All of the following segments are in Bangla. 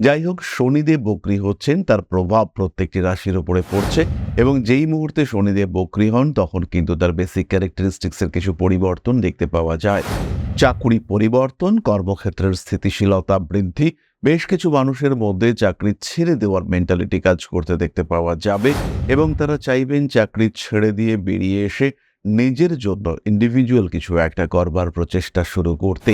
যাই হোক, শনিদেব বক্রি হচ্ছেন, তার প্রভাব প্রত্যেকটি রাশির উপরে পড়ছে এবং যেই মুহূর্তে শনিদেব বক্রি হন, তখন কিন্তু তার বেসিক ক্যারেক্টারিস্টিক্সের কিছু পরিবর্তন দেখতে পাওয়া যায়। চাকুরি পরিবর্তন, কর্মক্ষেত্রের স্থিতিশীলতা বৃদ্ধি, বেশ কিছু মানুষের মধ্যে চাকরি ছেড়ে দেওয়ার মেন্টালিটি কাজ করতে দেখতে পাওয়া যাবে এবং তারা চাইবেন চাকরি ছেড়ে দিয়ে বেরিয়ে এসে নিজের জন্য ইন্ডিভিজুয়াল কিছু একটা করবার প্রচেষ্টা শুরু করতে।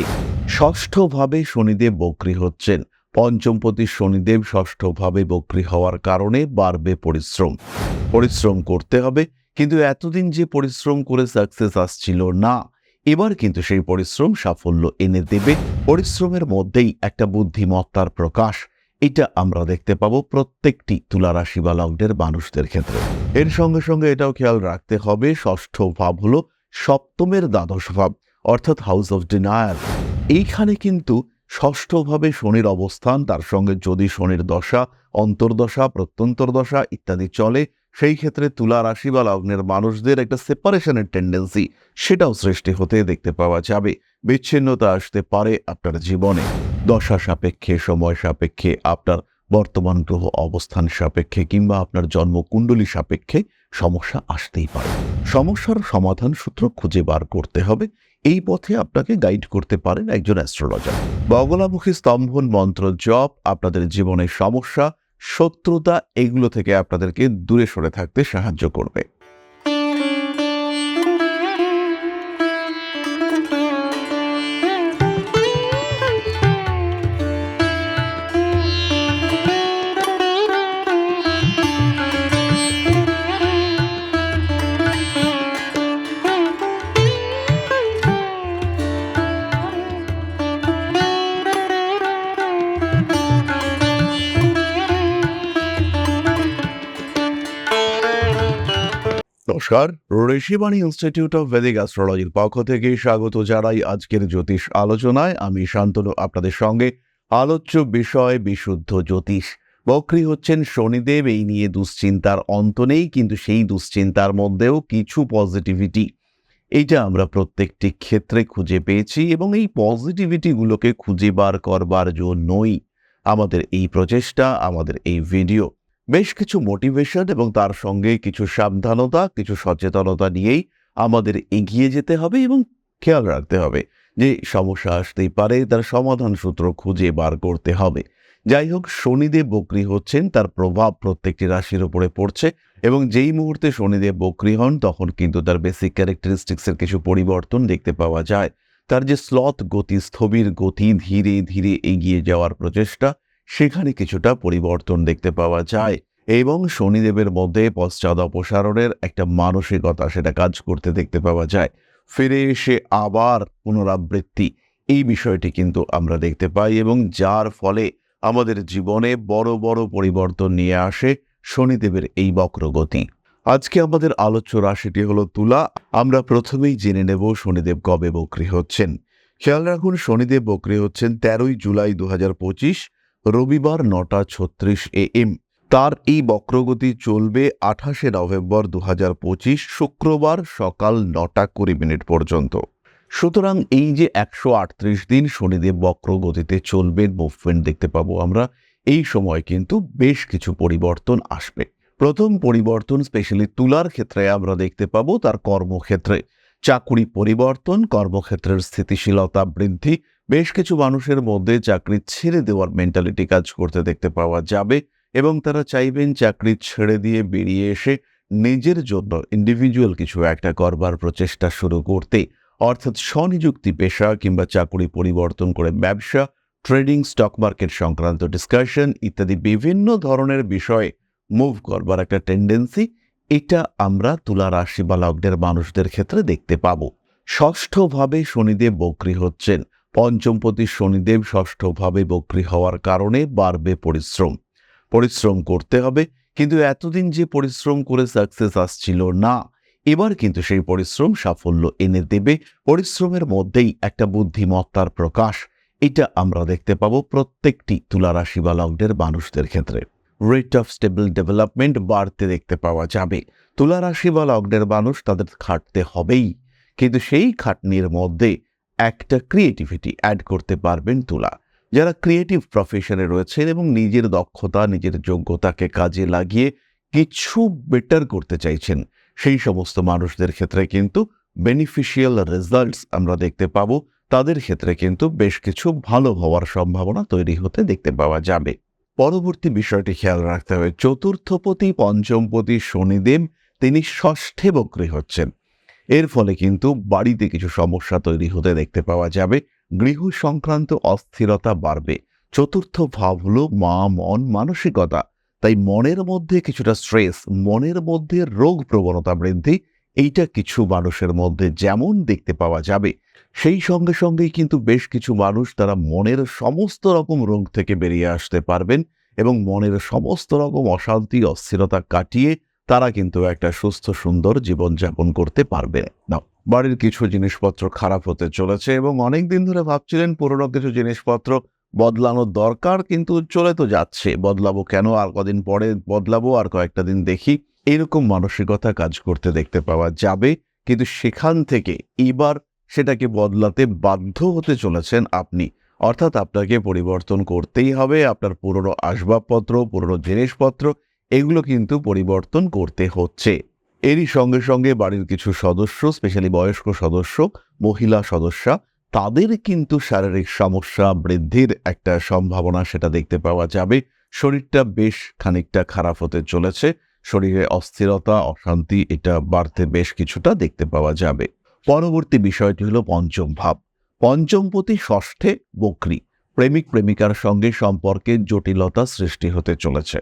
ষষ্ঠভাবে শনিদেব বক্রি হচ্ছেন। পঞ্চমপতি শনিদেব ষষ্ঠভাবে বক্রি হওয়ার কারণে বাড়বে পরিশ্রম। পরিশ্রম করতে হবে, কিন্তু এতদিন যে পরিশ্রম করে সাকসেস আসছিল না, এবার কিন্তু সেই পরিশ্রম সাফল্য এনে দেবে। পরিশ্রমের মধ্যেই একটা বুদ্ধিমত্তার প্রকাশ, এটা আমরা দেখতে পাবো প্রত্যেকটি তুলা রাশি বা লগ্নের মানুষদের ক্ষেত্রে। এর সঙ্গে সঙ্গে এটাও খেয়াল রাখতে হবে, ষষ্ঠ ভাব হলো সপ্তমের দ্বাদশ ভাব, অর্থাৎ হাউস অফ ডিনায়ার এইখানে কিন্তু ষষ্ঠভাবে শনির অবস্থান, তার সঙ্গে যদি শনির দশা, অন্তর্দশা প্রত্যন্তর দশা ইত্যাদি চলে, সেই ক্ষেত্রে তুলা রাশি বা লগ্নের মানুষদের একটা সেপারেশনের টেন্ডেন্সি সেটাও সৃষ্টি হতে দেখতে পাওয়া যাবে। বিচ্ছিন্নতা আসতে পারে আপনার জীবনে। দশা সাপেক্ষে, সময় সাপেক্ষে, আপনার বর্তমান গ্রহ অবস্থান সাপেক্ষে কিংবা আপনার জন্মকুণ্ডলী সাপেক্ষে সমস্যা আসতেই পারে। সমস্যার সমাধান সূত্র খুঁজে বার করতে হবে। এই পথে আপনাকে গাইড করতে পারেন একজন অ্যাস্ট্রোলজার বগলামুখী স্তম্ভন মন্ত্র, জপ, আপনাদের জীবনের সমস্যা, শত্রুতা, এগুলো থেকে আপনাদেরকে দূরে সরে থাকতে সাহায্য করবে। ঋষিবাণী ইনস্টিটিউট অফ ভেদিক অ্যাস্ট্রোলজির পক্ষ থেকে স্বাগত জানাই আজকের জ্যোতিষ আলোচনায়। আমি শান্তনু, আপনাদের সঙ্গে আলোচ্য বিষয় বিশুদ্ধ জ্যোতিষ। বক্রী হচ্ছেন শনিদেব, এই নিয়ে দুশ্চিন্তার অন্ত নেই, কিন্তু সেই দুশ্চিন্তার মধ্যেও কিছু পজিটিভিটি এইটা আমরা প্রত্যেকটি ক্ষেত্রে খুঁজে পেয়েছি এবং এই পজিটিভিটিগুলোকে খুঁজে বার করবার জন্যই আমাদের এই প্রচেষ্টা, আমাদের এই ভিডিও বেশ কিছু মোটিভেশন এবং তার সঙ্গে কিছু সাবধানতা, কিছু সচেতনতা নিয়েই আমাদের এগিয়ে যেতে হবে এবং খেয়াল রাখতে হবে যে সমস্যা আসতেই পারে, তার সমাধান সূত্র খুঁজে বার করতে হবে। যাই হোক, শনিদেব বক্রি হচ্ছেন, তার প্রভাব প্রত্যেকটি রাশির উপরে পড়ছে এবং যেই মুহূর্তে শনিদেব বক্রি হন, তখন কিন্তু তার বেসিক ক্যারেক্টারিস্টিক্সের কিছু পরিবর্তন দেখতে পাওয়া যায়। তার যে স্লথ গতি, স্থবির গতি ধীরে ধীরে এগিয়ে যাওয়ার প্রচেষ্টা সেখানে কিছুটা পরিবর্তন দেখতে পাওয়া যায় এবং শনিদেবের মধ্যে পশ্চাৎ অপসারণের একটা মানসিকতা সেটা কাজ করতে দেখতে পাওয়া যায়। ফিরে এসে আবার পুনরাবৃত্তি, এই বিষয়টি কিন্তু আমরা দেখতে পাই এবং যার ফলে আমাদের জীবনে বড় বড় পরিবর্তন নিয়ে আসে শনিদেবের এই বক্রগতি। আজকে আমাদের আলোচ্য রাশিটি হলো তুলা। আমরা প্রথমেই জেনে নেব শনিদেব কবে বক্রী হচ্ছেন। খেয়াল রাখুন, শনিদেব বক্রী হচ্ছেন তেরোই জুলাই দু হাজার পঁচিশ রবিবার নটা ছত্রিশ এ এম। তার এই বক্রগতি চলবে আঠাশে নভেম্বর দু পঁচিশ শুক্রবার সকাল নটা কুড়ি মিনিট পর্যন্ত। সুতরাং এই যে একশো আটত্রিশ দিন শনিদেব বক্রগতিতে চলবেন মুভমেন্ট দেখতে পাবো আমরা, এই সময় কিন্তু বেশ কিছু পরিবর্তন আসবে। প্রথম পরিবর্তন স্পেশালি তুলার ক্ষেত্রে আমরা দেখতে পাবো, তার কর্মক্ষেত্রে। চাকুরি পরিবর্তন, কর্মক্ষেত্রের স্থিতিশীলতা বৃদ্ধি বেশ কিছু মানুষের মধ্যে চাকরি ছেড়ে দেওয়ার মেন্টালিটি কাজ করতে দেখতে পাওয়া যাবে এবং তারা চাইবেন চাকরি ছেড়ে দিয়ে বেরিয়ে এসে নিজের জন্য ইন্ডিভিজুয়াল কিছু একটা করবার প্রচেষ্টা শুরু করতে। অর্থাৎ স্বনিযুক্তি পেশা কিংবা চাকুরি পরিবর্তন করে ব্যবসা ট্রেডিং স্টক মার্কেট সংক্রান্ত ডিসকাশন ইত্যাদি বিভিন্ন ধরনের বিষয়ে মুভ করবার একটা টেন্ডেন্সি এটা আমরা তুলা রাশি বা লগ্নের মানুষদের ক্ষেত্রে দেখতে পাব। ষষ্ঠভাবে শনিদেব বক্রি হচ্ছেন। পঞ্চমপতি শনিদেব ষষ্ঠভাবে বক্রি হওয়ার কারণে বাড়বে পরিশ্রম। পরিশ্রম করতে হবে, কিন্তু এতদিন যে পরিশ্রম করে সাকসেস আসছিল না, এবার কিন্তু সেই পরিশ্রম সাফল্য এনে দেবে। পরিশ্রমের মধ্যেই একটা বুদ্ধিমত্তার প্রকাশ, এটা আমরা দেখতে পাবো প্রত্যেকটি তুলা রাশি বা লগ্নের মানুষদের ক্ষেত্রে। রেট অফ স্টেবল ডেভেলপমেন্ট বাড়তে দেখতে পাওয়া যাবে। তুলা রাশি বা লগ্নের মানুষ তাদের খাটতে হবেই, কিন্তু সেই খাটনির মধ্যে একটা ক্রিয়েটিভিটি অ্যাড করতে পারবেন তুলা। যারা ক্রিয়েটিভ প্রফেশনে রয়েছেন এবং নিজের দক্ষতা, নিজের যোগ্যতাকে কাজে লাগিয়ে কিছু বেটার করতে চাইছেন, সেই সমস্ত মানুষদের ক্ষেত্রে কিন্তু বেনিফিশিয়াল রেজাল্টস আমরা দেখতে পাব। তাদের ক্ষেত্রে কিন্তু বেশ কিছু ভালো হওয়ার সম্ভাবনা তৈরি হতে দেখতে পাওয়া যাবে। পরবর্তী বিষয়টি খেয়াল রাখতে হবে। চতুর্থপতি, পঞ্চমপতি, শনিদেব, তিনি ষষ্ঠে বক্রী হচ্ছেন। এর ফলে কিন্তু বাড়িতে কিছু সমস্যা তৈরি হতে দেখতে পাওয়া যাবে। গৃহ সংক্রান্ত অস্থিরতা বাড়বে। চতুর্থ ভাব হলো মা, মন, মানসিকতা। তাই মনের মধ্যে কিছুটা স্ট্রেস মনের মধ্যে রোগ প্রবণতা বৃদ্ধি, এইটা কিছু মানুষের মধ্যে যেমন দেখতে পাওয়া যাবে, সেই সঙ্গে সঙ্গেই কিন্তু বেশ কিছু মানুষ তারা মনের সমস্ত রকম রোগ থেকে বেরিয়ে আসতে পারবেন এবং মনের সমস্ত রকম অশান্তি, অস্থিরতা কাটিয়ে তারা কিন্তু একটা সুস্থ, সুন্দর জীবনযাপন করতে পারবে। না বাড়ির কিছু জিনিসপত্র খারাপ হতে চলেছে এবং অনেক দিন ধরে ভাবছিলেন পুরনো কিছু জিনিসপত্র বদলানোর দরকার, কিন্তু চলে তো যাচ্ছে। বদলাবো কেন? আর কদিন পরে বদলাবো, আর কয়েকটা দিন দেখি। এরকম মানসিকতা কাজ করতে দেখতে পাওয়া যাবে, কিন্তু সেখান থেকে এবার সেটাকে বদলাতে বাধ্য হতে চলেছেন আপনি। অর্থাৎ আপনাকে পরিবর্তন করতেই হবে। আপনার পুরনো আসবাবপত্র, পুরনো জিনিসপত্র এগুলো কিন্তু পরিবর্তন করতে হচ্ছে। এরই সঙ্গে সঙ্গে বাড়ির কিছু সদস্য স্পেশালি বয়স্ক সদস্য, মহিলা সদস্যা, তাদের কিন্তু শারীরিক সমস্যা বৃদ্ধির একটা সম্ভাবনা সেটা দেখতে পাওয়া যাবে। শরীরটা বেশ খানিকটা খারাপ হতে চলেছে। শরীরে অস্থিরতা, অশান্তি, এটা বাড়তে বেশ কিছুটা দেখতে পাওয়া যাবে। পরবর্তী বিষয়টি হলো পঞ্চম ভাব। পঞ্চমপতি ষষ্ঠে বকরি। প্রেমিক প্রেমিকার সঙ্গে সম্পর্কে জটিলতা সৃষ্টি হতে চলেছে।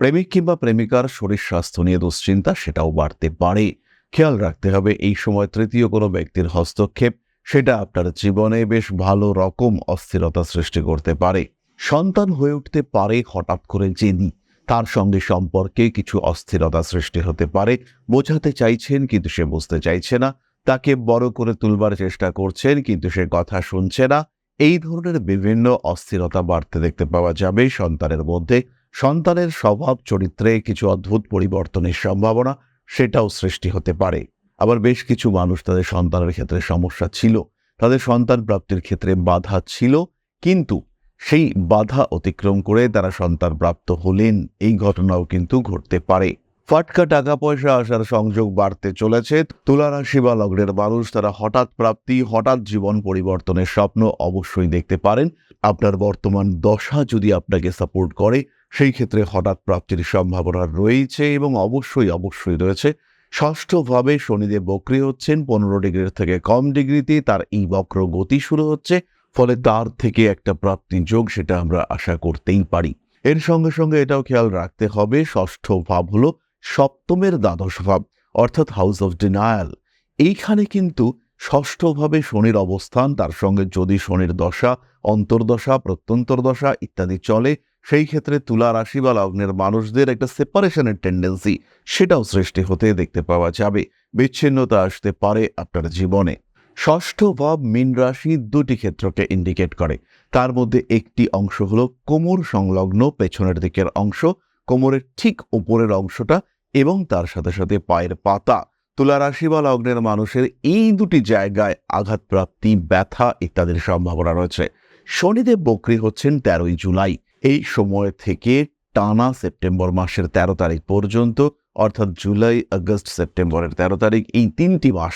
প্রেমিক কিংবা প্রেমিকার শরীর স্বাস্থ্য নিয়ে দুশ্চিন্তা, সেটাও বাড়তে পারে। খেয়াল রাখতে হবে, এই সময় তৃতীয় কোনো ব্যক্তির হস্তক্ষেপ, সেটা আপনার জীবনে বেশ ভালো রকম অস্থিরতা সৃষ্টি করতে পারে। সন্তান হয়ে উঠতে পারে হঠাৎ করে জেদি, তার সঙ্গে সম্পর্কে কিছু অস্থিরতা সৃষ্টি হতে পারে। বোঝাতে চাইছেন কিন্তু সে বুঝতে চাইছে না, তাকে বড় করে তুলবার চেষ্টা করছেন কিন্তু সে কথা শুনছে না। এই ধরনের বিভিন্ন অস্থিরতা বাড়তে দেখতে পাওয়া যাবে সন্তানের মধ্যে। সন্তানের স্বভাব চরিত্রে কিছু অদ্ভুত পরিবর্তনের সম্ভাবনা সেটাও সৃষ্টি হতে পারে। আবার বেশ কিছু মানুষ তাদের সন্তানের ক্ষেত্রে সমস্যা ছিল। তাদের সন্তান প্রাপ্তির ক্ষেত্রে বাধা ছিল, কিন্তু সেই বাধা অতিক্রম করে তারা সন্তান প্রাপ্ত হলেন। এই ঘটনাও কিন্তু ঘটতে পারে। ফাটকা টাকা পয়সা আসার সংযোগ বাড়তে চলেছে। তুলা রাশি বা লগ্নের মানুষ তারা হঠাৎ প্রাপ্তি, হঠাৎ জীবন পরিবর্তনের স্বপ্ন অবশ্যই দেখতে পারেন। আপনার বর্তমান দশা যদি আপনাকে সাপোর্ট করে সেই ক্ষেত্রে হঠাৎ প্রাপ্তির সম্ভাবনা রয়েছে এবং অবশ্যই অবশ্যই রয়েছে। ষষ্ঠভাবে শনিদেব বক্রি হচ্ছেন, পনেরো ডিগ্রির থেকে কম ডিগ্রিতে তার এই বক্র গতি শুরু হচ্ছে, ফলে তার থেকে একটা প্রাপ্তি যোগ সেটা আমরা আশা করতেই পারি। এর সঙ্গে সঙ্গে এটাও খেয়াল রাখতে হবে, ষষ্ঠ ভাব হলো সপ্তমের দ্বাদশ ভাব, অর্থাৎ হাউস অফ ডিনায়াল। এইখানে কিন্তু ষষ্ঠভাবে শনির অবস্থান, তার সঙ্গে যদি শনির দশা, অন্তর্দশা প্রত্যন্তর দশা ইত্যাদি চলে সেই ক্ষেত্রে তুলা রাশি বা লগ্নের মানুষদের একটা সেপারেশনের টেন্ডেন্সি সেটাও সৃষ্টি হতে দেখতে পাওয়া যাবে। বিচ্ছিন্নতা আসতে পারে আপনার জীবনে। ষষ্ঠ ভাব মীন রাশি দুটি ক্ষেত্রকে ইন্ডিকেট করে। তার মধ্যে একটি অংশ হল কোমর সংলগ্ন পেছনের দিকের অংশ, কোমরের ঠিক উপরের অংশটা এবং তার সাথে সাথে পায়ের পাতা। তুলা রাশি বা লগ্নের মানুষের এই দুটি জায়গায় আঘাতপ্রাপ্তি, ব্যথা ইত্যাদির সম্ভাবনা রয়েছে। শনিদেব বক্রী হচ্ছেন তেরোই জুলাই। এই সময় থেকে টানা সেপ্টেম্বর মাসের তেরো তারিখ পর্যন্ত, অর্থাৎ জুলাই, আগস্ট, সেপ্টেম্বরের তেরো তারিখ, এই তিনটি মাস,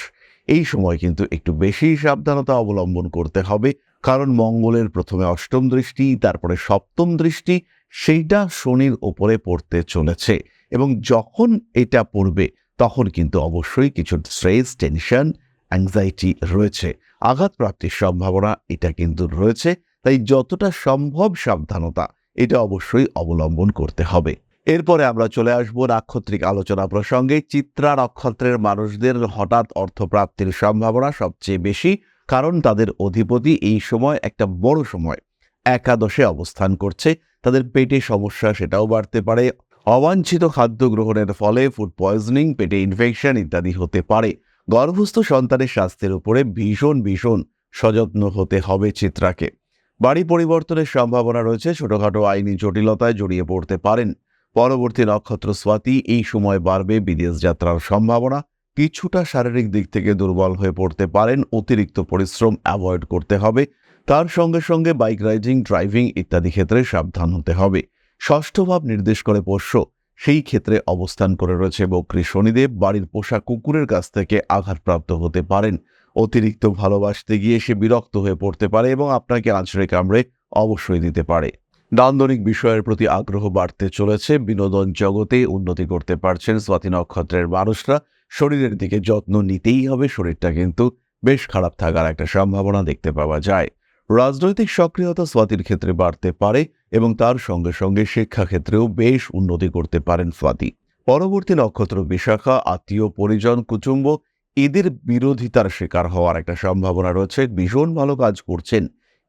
এই সময় কিন্তু একটু বেশি সাবধানতা অবলম্বন করতে হবে। কারণ মঙ্গলের প্রথমে অষ্টম দৃষ্টি, তারপরে সপ্তম দৃষ্টি, সেইটা শনির ওপরে পড়তে চলেছে। এবং যখন এটা পড়বে, তখন কিন্তু অবশ্যই কিছু স্ট্রেস, টেনশন অ্যাংজাইটি রয়েছে। আঘাত প্রাপ্তির সম্ভাবনা, এটা কিন্তু রয়েছে। তাই যতটা সম্ভব সাবধানতা, এটা অবশ্যই অবলম্বন করতে হবে। এরপরে আমরা চলে আসব নাক্ষত্রিক আলোচনা প্রসঙ্গে। চিত্রা নক্ষত্রের মানুষদের হঠাৎ অর্থপ্রাপ্তির সম্ভাবনা সবচেয়ে বেশি, কারণ তাদের অধিপতি এই সময় একটা বড় সময়, একাদশে অবস্থান করছে। তাদের পেটে সমস্যা সেটাও বাড়তে পারে। অবাঞ্ছিত খাদ্য গ্রহণের ফলে ফুড পয়জনিং পেটে ইনফেকশন ইত্যাদি হতে পারে। গর্ভস্থ সন্তানের স্বাস্থ্যের উপরে ভীষণ ভীষণ সযত্ন হতে হবে চিত্রাকে। বাড়ি পরিবর্তনের সম্ভাবনা রয়েছে, ছোটখাটো আইনি জটিলতায় জড়িয়ে পড়তে পারেন। পরবর্তী নক্ষত্র স্বাতি, এই সময় বাড়বে বিদেশ যাত্রার সম্ভাবনা। কিছুটা শারীরিক দিক থেকে দুর্বল হয়ে পড়তে পারেন, অতিরিক্ত পরিশ্রম অ্যাভয়েড করতে হবে। তার সঙ্গে সঙ্গে বাইক রাইডিং ড্রাইভিং ইত্যাদি ক্ষেত্রে সাবধান হতে হবে। ষষ্ঠ ভাব নির্দেশ করে পোষ্য, সেই ক্ষেত্রে অবস্থান করে রয়েছে বক্রী শনিদেব। বাড়ির পোষা কুকুরের কাছ থেকে আঘাতপ্রাপ্ত হতে পারেন। অতিরিক্ত ভালোবাসতে গিয়ে সে বিরক্ত হয়ে পড়তে পারে এবং আপনাকে আঁচড়ে কামড়ে অবশ্যই দিতে পারে। দান্দনিক বিষয়ের প্রতি আগ্রহ বাড়তে চলেছে, বিনোদন জগতে উন্নতি করতে পারছেন স্বাতি নক্ষত্রের মানুষরা। শরীরের দিকে যত্ন নিতেই হবে, শরীরটা কিন্তু বেশ খারাপ থাকার একটা সম্ভাবনা দেখতে পাওয়া যায়। রাজনৈতিক সক্রিয়তা স্বাতির ক্ষেত্রে বাড়তে পারে এবং তার সঙ্গে সঙ্গে শিক্ষাক্ষেত্রেও বেশ উন্নতি করতে পারেন স্বাতি। পরবর্তী নক্ষত্র বিশাখা, আত্মীয়, পরিজন, কুটুম্ব এদের বিরোধিতার শিকার হওয়ার একটা সম্ভাবনা রয়েছে। ভীষণ ভালো কাজ করছেন,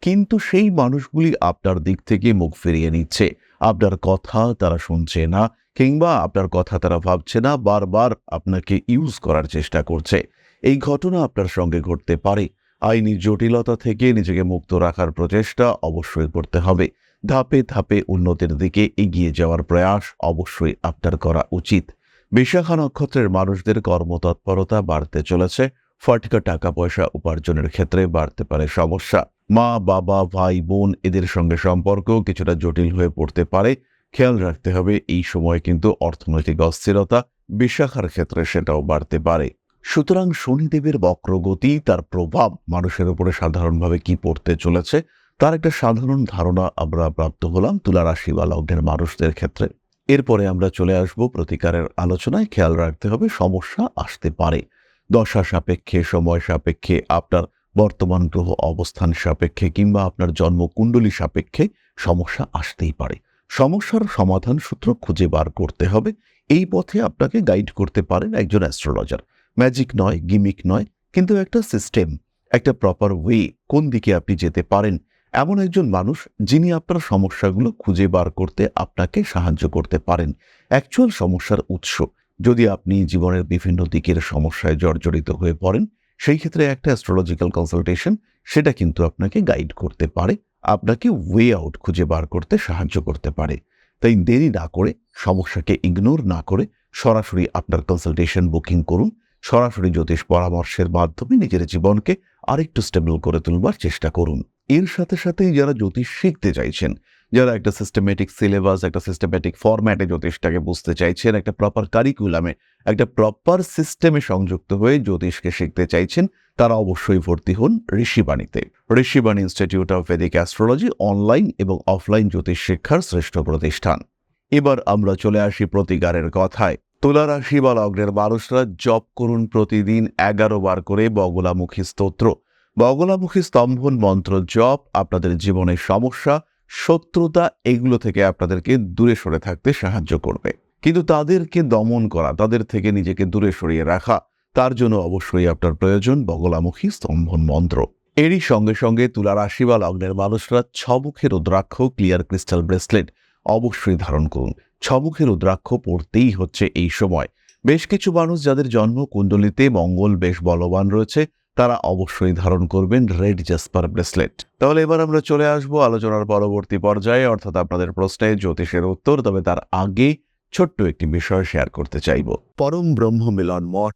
কিন্তু সেই মানুষগুলি আপনার দিক থেকে মুখ ফিরিয়ে নিচ্ছে। আপনার কথা তারা শুনছে না, কিংবা আপনার কথা তারা ভাবছে না, বারবার আপনাকে ইউজ করার চেষ্টা করছে। এই ঘটনা আপনার সঙ্গে ঘটতে পারে। আইনি জটিলতা থেকে নিজেকে মুক্ত রাখার প্রচেষ্টা অবশ্যই করতে হবে। ধাপে ধাপে উন্নতির দিকে এগিয়ে যাওয়ার প্রয়াস অবশ্যই আপনার করা উচিত। বিশাখা নক্ষত্রের মানুষদের কর্মতৎপরতা বাড়তে চলেছে। ফটকা টাকা পয়সা উপার্জনের ক্ষেত্রে বাড়তে পারে সমস্যা। মা, বাবা, ভাই, বোন এদের সঙ্গে সম্পর্ক কিছুটা জটিল হয়ে পড়তে পারে। খেয়াল রাখতে হবে, এই সময় কিন্তু অর্থনৈতিক অস্থিরতা বিশাখার ক্ষেত্রে সেটাও বাড়তে পারে। সুতরাং শনিদেবের বক্রগতি, তার প্রভাব মানুষের উপরে সাধারণভাবে কি পড়তে চলেছে, তার একটা সাধারণ ধারণা আমরা প্রাপ্ত হলাম তুলা রাশি বা লগ্নের মানুষদের ক্ষেত্রে। এরপরে আমরা চলে আসব প্রতিকারের আলোচনায়। খেয়াল রাখতে হবে, সমস্যা আসতে পারে। দশা সাপেক্ষে, সময় সাপেক্ষে, আপনার বর্তমান গ্রহ অবস্থান সাপেক্ষে কিংবা আপনার জন্মকুণ্ডলী সাপেক্ষে সমস্যা আসতেই পারে। সমস্যার সমাধান সূত্র খুঁজে বার করতে হবে। এই পথে আপনাকে গাইড করতে পারেন একজন অ্যাস্ট্রোলজার ম্যাজিক নয় গিমিক নয়, কিন্তু একটা সিস্টেম একটা প্রপার ওয়ে কোন দিকে আপনি যেতে পারেন। এমন একজন মানুষ যিনি আপনার সমস্যাগুলো খুঁজে বার করতে আপনাকে সাহায্য করতে পারেন। অ্যাকচুয়াল সমস্যার উৎস। যদি আপনি জীবনের বিভিন্ন দিকের সমস্যায় জর্জরিত হয়ে পড়েন, সেই ক্ষেত্রে একটা অ্যাস্ট্রোলজিক্যাল কনসালটেশন সেটা কিন্তু আপনাকে গাইড করতে পারে, আপনাকে ওয়ে আউট খুঁজে বার করতে সাহায্য করতে পারে। তাই দেরি না করে, সমস্যাকে ইগনোর না করে, সরাসরি আপনার কনসালটেশন বুকিং করুন। সরাসরি জ্যোতিষ পরামর্শের মাধ্যমে নিজের জীবনকে আরেকটু স্টেবল করে তুলবার চেষ্টা করুন। এর সাথে সাথে যারা জ্যোতিষ শিখতে চাইছেন, যারা একটা সিস্টেমেটিক সিলেবাস একটা সিস্টেমেটিক ফরম্যাটে জ্যোতিষটাকে বুঝতে চাইছেন, একটা প্রপার কারিকুলামে একটা প্রপার সিস্টেমে সংযুক্ত হয়ে জ্যোতিষকে শিখতে চাইছেন, তারা অবশ্যই ভর্তি হন ঋষিবাণীতে। Rishibani institute of Vedic astrology online এবং অফলাইন জ্যোতিষ শিক্ষার শ্রেষ্ঠ প্রতিষ্ঠান। এবার আমরা চলে আসি প্রতিকারের কথায়। তুলা রাশি বা লগ্নের মানুষরা জপ করুন প্রতিদিন এগারো বার করে বগলামুখী স্তোত্র। বগলামুখী স্তম্ভন মন্ত্র জপ, আপনাদের জীবনের সমস্যা, শত্রুতা, এগুলো থেকে আপনাদেরকে দূরে সরে থাকতে সাহায্য করবে। কিন্তু তাদেরকে দমন করা, তাদের থেকে নিজেকে দূরে সরিয়ে রাখা, তার জন্য অবশ্যই আপনার প্রয়োজন বগলামুখী স্তম্ভন মন্ত্র। এরই সঙ্গে সঙ্গে তুলা রাশি বা লগ্নের মানুষরা ছমুখের রুদ্রাক্ষ, ক্লিয়ার ক্রিস্টাল ব্রেসলেট অবশ্যই ধারণ করুন। ছমুখের রুদ্রাক্ষ পড়তেই হচ্ছে এই সময়। বেশ কিছু মানুষ যাদের জন্ম কুণ্ডলিতে মঙ্গল বেশ বলবান রয়েছে তারা অবশ্যই ধারণ করবেন রেড জাসপার ব্রেসলেট। তাহলে এবার আমরা চলে আসব আলোচনার পরবর্তী পর্যায়ে, অর্থাৎ আপনাদের প্রশ্নে জ্যোতিষের উত্তর, তবে তার আগে ছোট্ট একটি বিষয় শেয়ার করতে চাইব। পরম ব্রহ্ম মিলন মঠ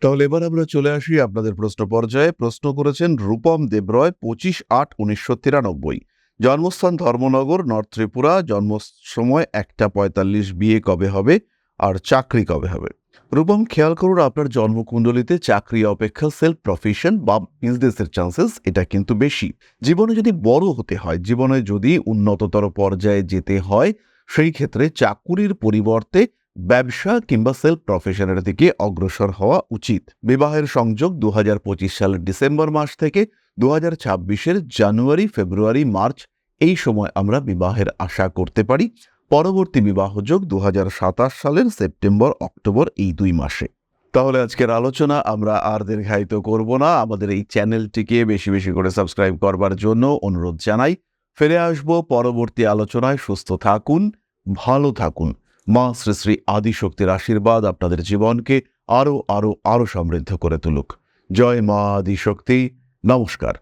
তাহলে এবার আমরা চলে আসি আপনাদের প্রশ্ন পর্যায়ে। প্রশ্ন করেছেন রূপম দেবরয়, পঁচিশ আট উনিশশো তিরানব্বই। জন্মস্থান ধর্মনগর, নর্থ ত্রিপুরা। জন্ম সময় একটা পঁয়তাল্লিশ বিয়ে কবে হবে আর চাকরি কবে হবে? রূপম, খেয়াল করুন আপনার জন্মকুণ্ডলিতে চাকরি অপেক্ষা সেলফ প্রফেশন বা বিজনেসের চান্সেস এটা কিন্তু বেশি। জীবনে যদি বড় হতে হয়, জীবনে যদি উন্নততর পর্যায়ে যেতে হয়, সেই ক্ষেত্রে চাকুরির পরিবর্তে ব্যবসা কিংবা সেলফ প্রফেশনের দিকে অগ্রসর হওয়া উচিত। বিবাহের সংযোগ দু হাজার পঁচিশ সালের ডিসেম্বর মাস থেকে দু হাজার জানুয়ারি, ফেব্রুয়ারি, মার্চ এই সময় আমরা বিবাহের আশা করতে পারি। পরবর্তী বিবাহযোগ দু হাজার সাতাশ সালের সেপ্টেম্বর, অক্টোবর এই দুই মাসে। তাহলে আজকের আলোচনা আমরা আর দীর্ঘায়িত করব না। আমাদের এই চ্যানেলটিকে বেশি বেশি করে সাবস্ক্রাইব করবার জন্য অনুরোধ জানাই। ফিরে আসব পরবর্তী আলোচনায়। সুস্থ থাকুন, ভালো থাকুন। মা শ্রী শ্রী আদিশক্তির আশীর্বাদ আপনাদের জীবনকে আরও আরও আরও সমৃদ্ধ করে তুলুক। জয় মা আদিশক্তি। নমস্কার।